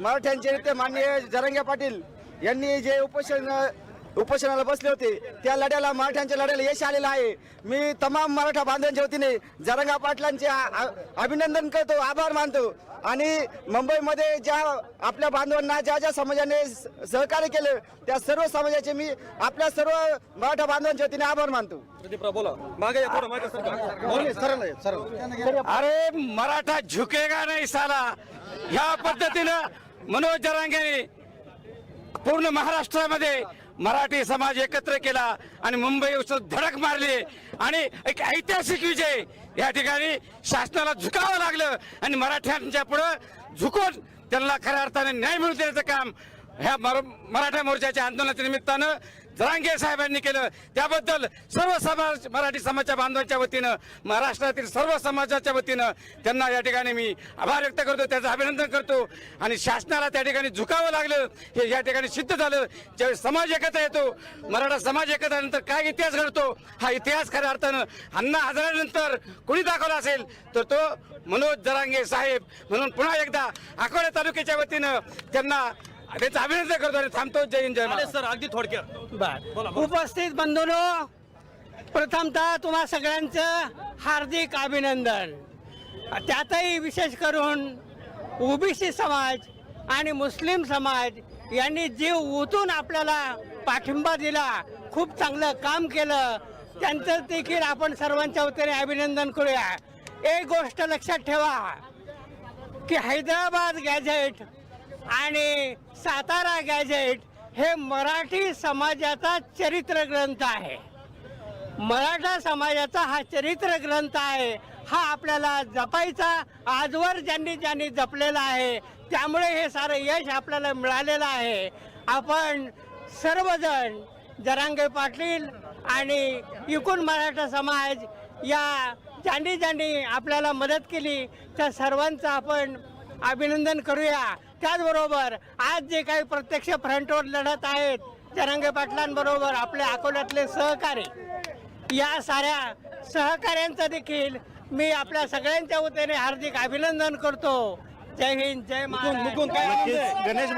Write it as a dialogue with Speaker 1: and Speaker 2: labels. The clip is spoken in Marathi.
Speaker 1: मराठ्यांचे नेते माननीय जरंगे पाटील यांनी जे उपोषण उपोषणाला बसले होते त्या लढ्याला मराठ्यांच्या लढ्याला यश आलेलं आहे. मी तमाम मराठा बांधवांच्या वतीने जरंगा पाटलांचे अभिनंदन करतो आभार मानतो. आणि मुंबईमध्ये ज्या आपल्या बांधवांना ज्या ज्या समाजाने सहकार्य केलं त्या सर्व समाजाचे मी आपल्या सर्व मराठा बांधवांच्या वतीने आभार मानतो.
Speaker 2: अरे मराठा झुकेगा नाही साला. ह्या पद्धतीनं मनोज जरांगेने पूर्ण महाराष्ट्रामध्ये मराठी समाज एकत्र केला आणि मुंबई उत्सव धडक मारली. आणि एक ऐतिहासिक विजय या ठिकाणी शासनाला झुकावं लागलं आणि मराठ्यांच्या पुढं झुकून त्यांना खऱ्या अर्थाने न्याय मिळवून देण्याचं काम ह्या मर- मराठा मोर्चाच्या आंदोलनाच्या निमित्तानं जरांगे साहेबांनी केलं. त्याबद्दल सर्व समाज मराठी समाजाच्या बांधवांच्या वतीनं महाराष्ट्रातील सर्व समाजाच्या वतीनं त्यांना या ठिकाणी मी आभार व्यक्त करतो त्याचं अभिनंदन करतो. आणि शासनाला त्या ठिकाणी झुकावं लागलं हे या ठिकाणी सिद्ध झालं. ज्यावेळी समाज एकत्र येतो मराठा समाज एकत्र आल्यानंतर काय इतिहास घडतो हा इतिहास खऱ्या अर्थानं अण्णा हजारानंतर कोणी दाखवला असेल तर तो मनोज जरांगे साहेब. म्हणून पुन्हा एकदा अकोला तालुक्याच्या वतीनं त्यांना त्याचं अभिनंदन करतो आणि थांबतो जय हिंद जय.
Speaker 3: सर अगदी थोडक्यात.
Speaker 4: बर.
Speaker 3: बोला.
Speaker 4: उपस्थित बंधूंनो प्रथमतः तुम्हा सगळ्यांचं हार्दिक अभिनंदन. त्यातही विशेष करून ओबीसी समाज आणि मुस्लिम समाज यांनी जीव ओतून आपल्याला पाठिंबा दिला खूप चांगलं काम केलं. त्यांचं देखील आपण सर्वांच्या वतीने अभिनंदन करूया. एक गोष्ट लक्षात ठेवा की हैदराबाद गॅझेट आणि सातारा गॅझेट हे मराठी समाजाचा चरित्र ग्रंथ आहे. मराठा समाजाचा हा चरित्र ग्रंथ आहे हा आपल्याला जपायचा. आजवर ज्यांनी ज्यांनी जपलेला आहे त्यामुळे हे सारं यश आपल्याला मिळालेलं आहे. आपण सर्वजण जरांगे पाटील आणि एकूण मराठा समाज या ज्यांनी ज्यांनी आपल्याला मदत केली त्या सर्वांचं आपण अभिनंदन करूया. त्याचबरोबर आज जे काही प्रत्यक्ष फ्रंटवर लढत आहेत जरांगे पाटलांबरोबर आपल्या अकोल्यातले सहकारी या साऱ्या सहकाऱ्यांचं देखील मी आपल्या सगळ्यांच्या वतीने हार्दिक अभिनंदन करतो. जय हिंद जय महाराष्ट्र
Speaker 3: मुकुंद?
Speaker 1: गणेश